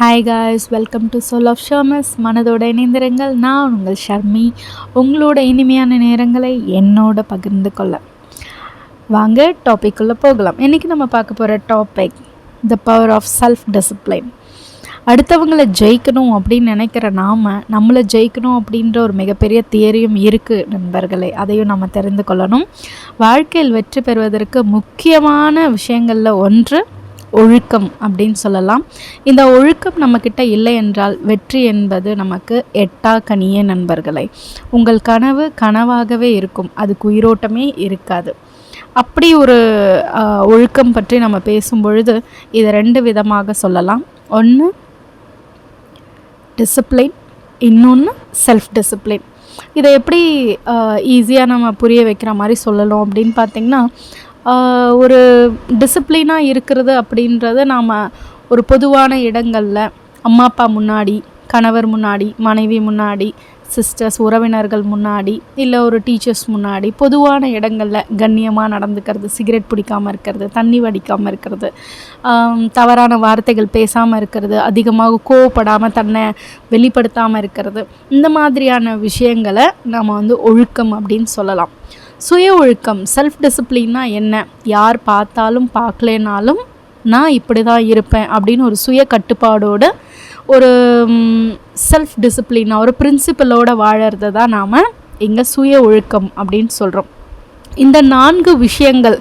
Hi guys welcome to soul of Sharma's மனதோட இணைந்திருங்கள். நான் உங்கள் ஷர்மி. உங்களோட இனிமையான நேரங்களை என்னோட பகிர்ந்து கொள்ள. வாங்க டாபிக்குள்ளே போகலாம். இன்றைக்கி நம்ம பார்க்க போகிற topic the power of self discipline அடுத்தவங்களை ஜெயிக்கணும் அப்படின்னு நினைக்கிற நாம் நம்மளை ஜெயிக்கணும் அப்படின்ற ஒரு மிகப்பெரிய தியரியும் இருக்குது நண்பர்களே. அதையும் நம்ம தெரிந்து கொள்ளணும். வாழ்க்கையில் வெற்றி பெறுவதற்கு முக்கியமான விஷயங்களில் ஒன்று ஒழுக்கம் அப்படின்னு சொல்லலாம். இந்த ஒழுக்கம் நம்மக்கிட்ட இல்லை என்றால் வெற்றி என்பது நமக்கு எட்டா கனிய நண்பர்களை. உங்கள் கனவு கனவாகவே இருக்கும். அதுக்கு உயிரோட்டமே இருக்காது. அப்படி ஒரு ஒழுக்கம் பற்றி நம்ம பேசும் பொழுது இதை ரெண்டு விதமாக சொல்லலாம். ஒன்று டிசிப்ளின் இன்னொன்று செல்ஃப் டிசிப்ளின் இதை எப்படி ஈஸியாக நம்ம புரிய வைக்கிற மாதிரி சொல்லலாம் அப்படின்னு பார்த்திங்கன்னா ஒரு டிசிப்ளினாக இருக்கிறது அப்படின்றத நாம் ஒரு பொதுவான இடங்களில் அம்மா அப்பா முன்னாடி கணவர் முன்னாடி மனைவி முன்னாடி சிஸ்டர்ஸ் உறவினர்கள் முன்னாடி இல்லை ஒரு டீச்சர்ஸ் முன்னாடி பொதுவான இடங்களில் கண்ணியமாக நடந்துக்கிறது சிகரெட் பிடிக்காமல் இருக்கிறது தண்ணி வடிக்காமல் இருக்கிறது தவறான வார்த்தைகள் பேசாமல் இருக்கிறது அதிகமாக கோவப்படாமல் தன்னை வெளிப்படுத்தாமல் இருக்கிறது. இந்த மாதிரியான விஷயங்களை நம்ம வந்து ஒழுக்கம் அப்படின்னு சொல்லலாம். சுய ஒழுக்கம் செல்ஃப் டிசிப்ளின்னா என்ன? யார் பார்த்தாலும் பார்க்கலேனாலும் நான் இப்படி தான் இருப்பேன் அப்படின்னு ஒரு சுய கட்டுப்பாடோட ஒரு செல்ஃப் டிசிப்ளினாக ஒரு பிரின்சிபலோட வாழறது தான் நாம் இங்கே சுய ஒழுக்கம் அப்படின்னு சொல்கிறோம் இந்த நான்கு விஷயங்கள்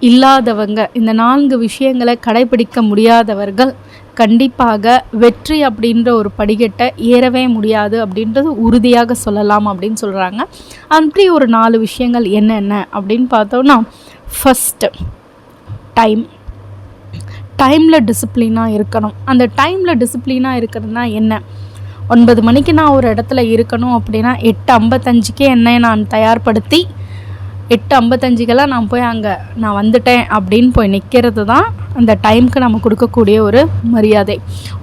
இல்லாதவங்க இந்த நான்கு விஷயங்களை கடைபிடிக்க முடியாதவர்கள் கண்டிப்பாக வெற்றி அப்படின்ற ஒரு படிக்கட்டை ஏறவே முடியாது அப்படின்றது உறுதியாக சொல்லலாம் அப்படின்னு சொல்கிறாங்க அப்படி ஒரு நாலு விஷயங்கள் என்னென்ன அப்படின்னு பார்த்தோம்னா ஃபஸ்ட்டு டைம் டைமில் டிசிப்ளினாக இருக்கணும். அந்த டைமில் டிசிப்ளினாக இருக்கிறதுனா என்ன? ஒன்பது மணிக்கு நான் ஒரு இடத்துல இருக்கணும் அப்படின்னா எட்டு ஐம்பத்தஞ்சுக்கே என்னை நான் தயார்படுத்தி எட்டு ஐம்பத்தஞ்சுக்கெல்லாம் நான் போய் அங்கே நான் வந்துட்டேன் அப்படின்னு போய் நிற்கிறது தான் அந்த டைம்க்கு நம்ம கொடுக்கக்கூடிய ஒரு மரியாதை.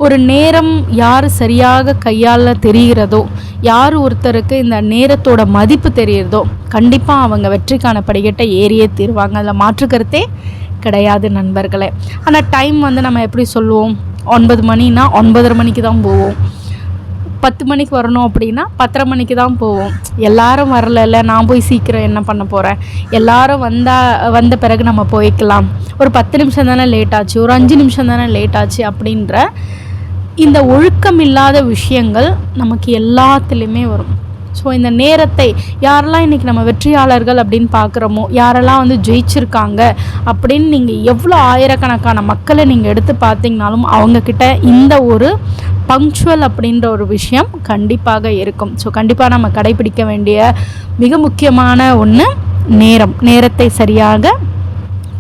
ஒரு நேரம் யார் சரியாக கையால் தெரிகிறதோ யார் ஒருத்தருக்கு இந்த நேரத்தோட மதிப்பு தெரிகிறதோ கண்டிப்பாக அவங்க வெற்றிக்கான படிக்கட்டை ஏறியே தீருவாங்க. அதில் மாற்றுக்கிறதே கிடையாது நண்பர்களே. ஆனால் டைம் வந்து நம்ம எப்படி சொல்லுவோம்? ஒன்பது மணினா ஒன்பதரை மணிக்கு தான் போவோம். பத்து மணிக்கு வரணும் அப்படின்னா பத்தரை மணிக்கு தான் போவோம். எல்லாரும் வரல நான் போய் சீக்கிரம் என்ன பண்ண போகிறேன் எல்லாரும் வந்தால் வந்த பிறகு நம்ம போய்க்கலாம். ஒரு பத்து நிமிஷம் தானே லேட் ஆச்சு ஒரு அஞ்சு நிமிஷம் தானே லேட் ஆச்சு அப்படின்ற இந்த ஒழுக்கம் இல்லாத விஷயங்கள் நமக்கு எல்லாத்துலேயுமே வரும். ஸோ இந்த நேரத்தை யாரெல்லாம் இன்றைக்கி நம்ம வெற்றியாளர்கள் அப்படின்னு பார்க்குறோமோ யாரெல்லாம் வந்து ஜெயிச்சிருக்காங்க அப்படின்னு நீங்கள் எவ்வளோ ஆயிரக்கணக்கான மக்களை நீங்கள் எடுத்து பார்த்தீங்கனாலும் அவங்கக்கிட்ட இந்த ஒரு பங்க்சுவல் அப்படின்ற ஒரு விஷயம் கண்டிப்பாக இருக்கும். ஸோ கண்டிப்பாக நம்ம கடைபிடிக்க வேண்டிய மிக முக்கியமான ஒன்று நேரம். நேரத்தை சரியாக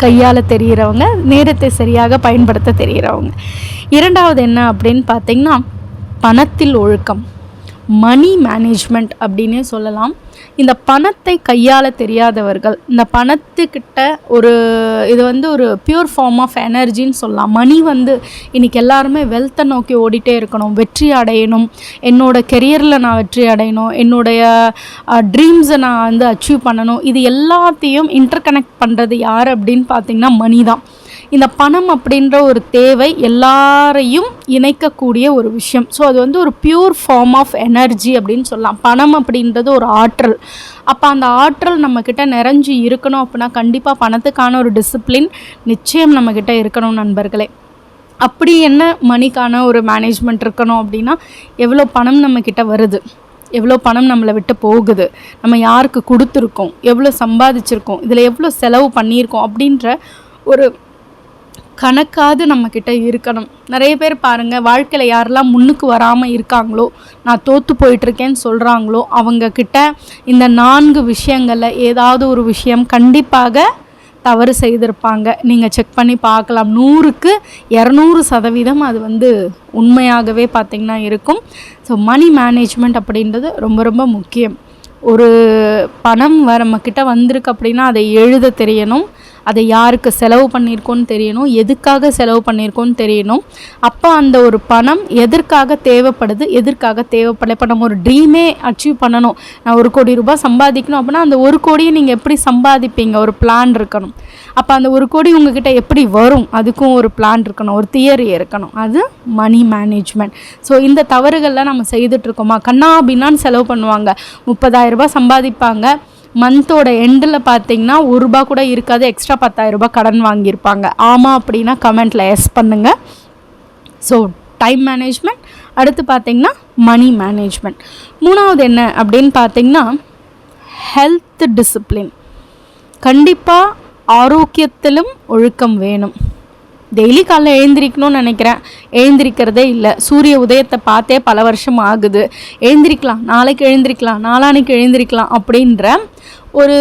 கையால் தெரிகிறவங்க நேரத்தை சரியாக பயன்படுத்த தெரிகிறவங்க. இரண்டாவது என்ன அப்படின்னு பார்த்தீங்கன்னா பணத்தில் ஒழுக்கம். மணி மேனேஜ்மெண்ட் அப்படின்னே சொல்லலாம். இந்த பணத்தை கையாள தெரியாதவர்கள் இந்த பணத்துக்கிட்ட ஒரு இது வந்து ஒரு பியூர் ஃபார்ம் ஆஃப் எனர்ஜின்னு சொல்லலாம். மணி வந்து இன்றைக்கி எல்லாருமே வெல்த்தை நோக்கி ஓடிட்டே இருக்கணும். வெற்றி அடையணும். என்னோட கெரியரில் நான் வெற்றி அடையணும். என்னுடைய ட்ரீம்ஸை நான் வந்து அச்சீவ் பண்ணணும். இது எல்லாத்தையும் இன்டர் கனெக்ட் பண்ணுறது யார் அப்படின்னு பார்த்தீங்கன்னா மணி தான். இந்த பணம் அப்படின்ற ஒரு தேவை எல்லாரையும் இணைக்கக்கூடிய ஒரு விஷயம். ஸோ அது வந்து ஒரு பியூர் ஃபார்ம் ஆஃப் எனர்ஜி அப்படின்னு சொல்லலாம். பணம் அப்படின்றது ஒரு ஆற்றல். அப்போ அந்த ஆற்றல் நம்மக்கிட்ட நிறைஞ்சு இருக்கணும் அப்படின்னா கண்டிப்பாக பணத்துக்கான ஒரு டிசிப்ளின் நிச்சயம் நம்மக்கிட்ட இருக்கணும் நண்பர்களே. அப்படி என்ன மணிக்கான ஒரு மேனேஜ்மெண்ட் இருக்கணும் அப்படின்னா எவ்வளோ பணம் நம்மக்கிட்ட வருது? எவ்வளோ பணம் நம்மளை விட்டு போகுது? நம்ம யாருக்கு கொடுத்துருக்கோம்? எவ்வளோ சம்பாதிச்சிருக்கோம்? இதில் எவ்வளோ செலவு பண்ணியிருக்கோம்? அப்படின்ற ஒரு கணக்காவது நம்மக்கிட்ட இருக்கணும். நிறைய பேர் பாருங்கள் வாழ்க்கையில் யாரெல்லாம் முன்னுக்கு வராமல் இருக்காங்களோ நான் தோற்று போயிட்டுருக்கேன்னு சொல்கிறாங்களோ அவங்கக்கிட்ட இந்த நான்கு விஷயங்களில் ஏதாவது ஒரு விஷயம் கண்டிப்பாக தவறு செய்திருப்பாங்க. நீங்கள் செக் பண்ணி பார்க்கலாம். நூறுக்கு இரநூறு சதவீதம் அது வந்து உண்மையாகவே பார்த்திங்கன்னா இருக்கும். ஸோ மணி மேனேஜ்மெண்ட் அப்படின்றது ரொம்ப ரொம்ப முக்கியம். ஒரு பணம் வர நம்மக்கிட்ட வந்திருக்கு அப்படின்னா அதை எழுத தெரியணும். அதை யாருக்கு செலவு பண்ணியிருக்கோன்னு தெரியணும் எதுக்காக செலவு பண்ணியிருக்கோன்னு தெரியணும். அப்போ அந்த ஒரு பணம் எதற்காக தேவைப்படுது எதற்காக தேவைப்படல? இப்போ நம்ம ஒரு ட்ரீமே அச்சீவ் பண்ணணும். நான் ஒரு கோடி ரூபாய் சம்பாதிக்கணும் அப்படின்னா அந்த ஒரு கோடியை நீங்கள் எப்படி சம்பாதிப்பீங்க? ஒரு பிளான் இருக்கணும். அப்போ அந்த ஒரு கோடி உங்ககிட்ட எப்படி வரும்? அதுக்கும் ஒரு பிளான் இருக்கணும். ஒரு தியரி இருக்கணும். அது மணி மேனேஜ்மெண்ட் ஸோ இந்த தவறுகள்லாம் நம்ம செய்துட்ருக்கோமா கண்ணா அப்படின்னான்னு செலவு பண்ணுவாங்க. முப்பதாயிரரூபா சம்பாதிப்பாங்க. மந்தோட எண்டில் பார்த்தீங்கன்னா ஒரு ரூபா கூட இருக்காது. எக்ஸ்ட்ரா பத்தாயிரரூபா கடன் வாங்கியிருப்பாங்க. ஆமாம் அப்படின்னா கமெண்ட்டில் எஸ் பண்ணுங்கள் ஸோ டைம் மேனேஜ்மெண்ட் அடுத்து பார்த்தீங்கன்னா மணி மேனேஜ்மெண்ட் மூணாவது என்ன அப்படின்னு பார்த்தீங்கன்னா ஹெல்த் டிசிப்ளின் கண்டிப்பாக ஆரோக்கியத்திலும் ஒழுக்கம் வேணும். டெய்லி காலைல எழுந்திரிக்கணும்னு நினைக்கிறேன். எழுந்திரிக்கிறதே இல்லை. சூரிய உதயத்தை பார்த்தே பல வருஷம் ஆகுது. எழுந்திரிக்கலாம். நாளைக்கு எழுந்திரிக்கலாம். நாளானைக்கு எழுந்திரிக்கலாம் அப்படின்ற ஒரு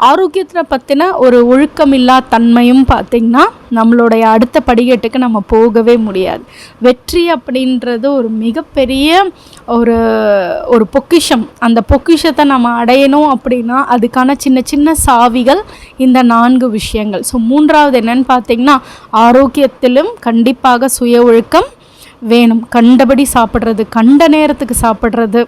ஆரோக்கியத்தை பற்றின ஒரு ஒழுக்கமில்லா தன்மையும் பார்த்திங்கன்னா நம்மளுடைய அடுத்த படிக்கட்டுக்கு நம்ம போகவே முடியாது. வெற்றி அப்படின்றது ஒரு மிகப்பெரிய ஒரு ஒரு பொக்கிஷம். அந்த பொக்கிஷத்தை நம்ம அடையணும் அப்படின்னா அதுக்கான சின்ன சின்ன சாவிகள் இந்த நான்கு விஷயங்கள். ஸோ மூன்றாவது என்னன்னு பார்த்திங்கன்னா ஆரோக்கியத்திலும் கண்டிப்பாக சுய ஒழுக்கம் வேணும். கண்டபடி சாப்பிட்றது கண்ட நேரத்துக்கு சாப்பிட்றது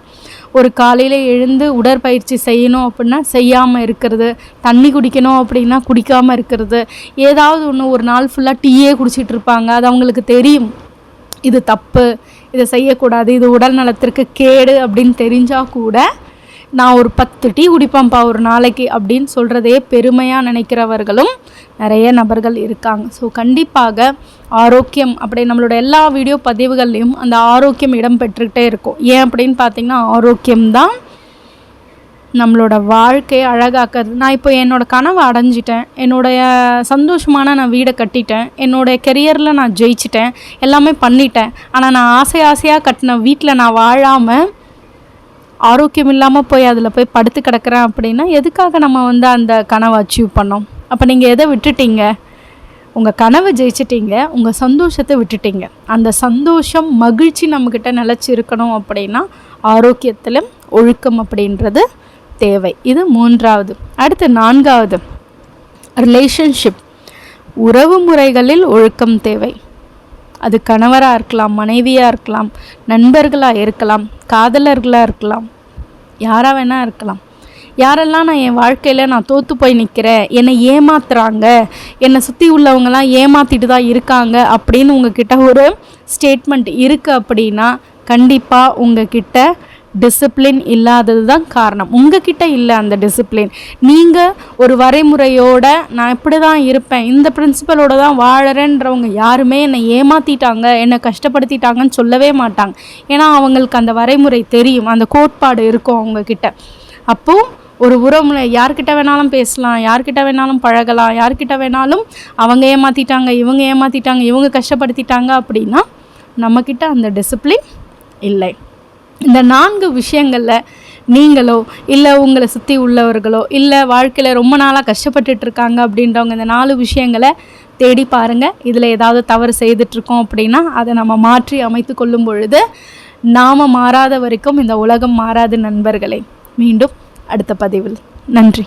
ஒரு காலையில் எழுந்து உடற்பயிற்சி செய்யணும் அப்படின்னா செய்யாமல் இருக்கிறது தண்ணி குடிக்கணும் அப்படின்னா குடிக்காமல் இருக்கிறது. ஏதாவது ஒன்று ஒரு நாள் ஃபுல்லாக டீயே குடிச்சிட்டு இருப்பாங்க. அது அவங்களுக்கு தெரியும். இது தப்பு இதை செய்யக்கூடாது இது உடல் நலத்திற்கு கேடு அப்படின்னு தெரிஞ்சால் கூட நான் ஒரு பத்து டீ குடிப்பேன்ப்பா ஒரு நாளைக்கு அப்படின்னு சொல்கிறதே பெருமையாக நினைக்கிறவர்களும் நிறைய நபர்கள் இருக்காங்க. ஸோ கண்டிப்பாக ஆரோக்கியம் அப்படி நம்மளோட எல்லா வீடியோ பதிவுகள்லையும் அந்த ஆரோக்கியம் இடம் பெற்றுக்கிட்டே இருக்கும். ஏன் அப்படின்னு பார்த்தீங்கன்னா ஆரோக்கியம்தான் நம்மளோட வாழ்க்கையை அழகாக்கிறது நான் இப்போ என்னோடய கனவை அடைஞ்சிட்டேன். என்னுடைய சந்தோஷமான நான் வீடை கட்டிட்டேன். என்னோடய கெரியரில் நான் ஜெயிச்சிட்டேன். எல்லாமே பண்ணிட்டேன். ஆனால் நான் ஆசை ஆசையாக கட்டின வீட்டில் நான் வாழாமல் ஆரோக்கியம் இல்லாமல் போய் அதில் போய் படுத்து கிடக்கிறேன் அப்படின்னா எதுக்காக நம்ம வந்து அந்த கனவை அச்சீவ் பண்ணோம்? அப்போ நீங்கள் எதை விட்டுட்டீங்க? உங்கள் கனவை ஜெயிச்சிட்டீங்க உங்கள் சந்தோஷத்தை விட்டுட்டீங்க. அந்த சந்தோஷம் மகிழ்ச்சி நம்மக்கிட்ட நிலச்சி இருக்கணும் அப்படின்னா ஆரோக்கியத்தில் ஒழுக்கம் அப்படின்றது தேவை. இது மூன்றாவது. அடுத்து நான்காவது. ரிலேஷன்ஷிப் உறவு முறைகளில் ஒழுக்கம் தேவை. அது கணவராக இருக்கலாம் மனைவியாக இருக்கலாம் நண்பர்களாக இருக்கலாம் காதலர்களாக இருக்கலாம் யாராக வேணால் இருக்கலாம். யாரெல்லாம் நான் என் வாழ்க்கையில் நான் தோற்று போய் நிற்கிறேன் என்னை ஏமாத்துறாங்க என்னை சுற்றி உள்ளவங்களாம் ஏமாற்றிட்டு தான் இருக்காங்க அப்படின்னு உங்ககிட்ட ஒரு ஸ்டேட்மெண்ட் இருக்குது அப்படின்னா கண்டிப்பாக உங்ககிட்ட டிசிப்ளின் இல்லாதது தான் காரணம். உங்ககிட்ட இல்லை அந்த டிசிப்ளின் நீங்கள் ஒரு வரைமுறையோட நான் இப்படி தான் இருப்பேன் இந்த பிரின்சிபலோட தான் வாழறேன்றவங்க யாருமே என்னை ஏமாற்றிட்டாங்க என்னை கஷ்டப்படுத்திட்டாங்கன்னு சொல்லவே மாட்டாங்க. ஏன்னா அவங்களுக்கு அந்த வரைமுறை தெரியும் அந்த கோட்பாடு இருக்கும் அவங்கக்கிட்ட அப்போது ஒரு உறவுல யார்கிட்ட வேணாலும் பேசலாம் யார்கிட்ட வேணாலும் பழகலாம் யார்கிட்ட வேணாலும் அவங்க ஏமாற்றிட்டாங்க இவங்க ஏமாற்றிட்டாங்க இவங்க கஷ்டப்படுத்திட்டாங்க அப்படின்னா நம்மக்கிட்ட அந்த டிசிப்ளின் இல்லை. இந்த நான்கு விஷயங்களில் நீங்களோ இல்லை உங்களை சுற்றி உள்ளவர்களோ இல்லை வாழ்க்கையில் ரொம்ப நாளாக கஷ்டப்பட்டுட்டு இருக்காங்க அப்படின்றவங்க இந்த நாலு விஷயங்களை தேடி பாருங்கள் இதில் ஏதாவது தவறு செய்துட்ருக்கோம் அப்படின்னா அதை நம்ம மாற்றி அமைத்து கொள்ளும் பொழுது நாம் மாறாத வரைக்கும் இந்த உலகம் மாறாது நண்பர்களே. மீண்டும் அடுத்த பதிவில். நன்றி.